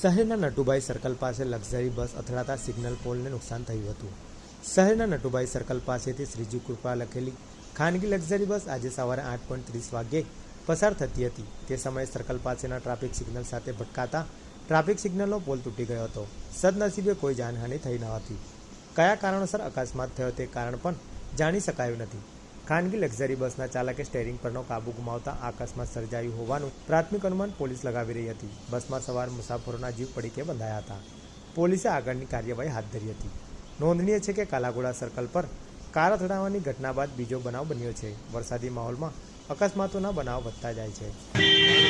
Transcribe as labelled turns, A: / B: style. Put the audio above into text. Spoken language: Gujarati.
A: શહેરના નટુભાઈ સર્કલ પાસે લક્ઝરી બસ અથડાતા સિગ્નલ પોલને નુકસાન થયું હતું. શહેરના નટુભાઈ સર્કલ પાસેથી શ્રીજી કૃપા લખેલી, ખાનગી લક્ઝરી બસ આજે સવારે આઠ પોઈન્ટ ત્રીસ વાગ્યે પસાર થતી હતી. તે સમયે સર્કલ પાસેના ટ્રાફિક સિગ્નલ સાથે ભટકાતા ટ્રાફિક સિગ્નલનો પોલ તૂટી ગયો હતો. સદનસીબે કોઈ જાનહાનિ થઈ ન હતી. કયા કારણોસર અકસ્માત થયો તે કારણ પણ જાણી શકાયું નથી. ખાનગી લક્ઝરી બસના ચાલકે સ્ટેરિંગ પરનો કાબુ ગુમાવતા અકસ્માત સર્જાયું હોવાનું પ્રાથમિક અનુમાન પોલીસ લગાવી રહી હતી. બસમાં સવાર મુસાફરોના જીવ પડીકે બંધાયા હતા. પોલીસે આગળની કાર્યવાહી હાથ ધરી હતી. નોંધનીય છે કે કાલાઘોડા સર્કલ પર કાર અથડાવાની ઘટના બાદ બીજો બનાવ બન્યો છે. વરસાદી માહોલમાં અકસ્માતોના બનાવ વધતા જાય છે.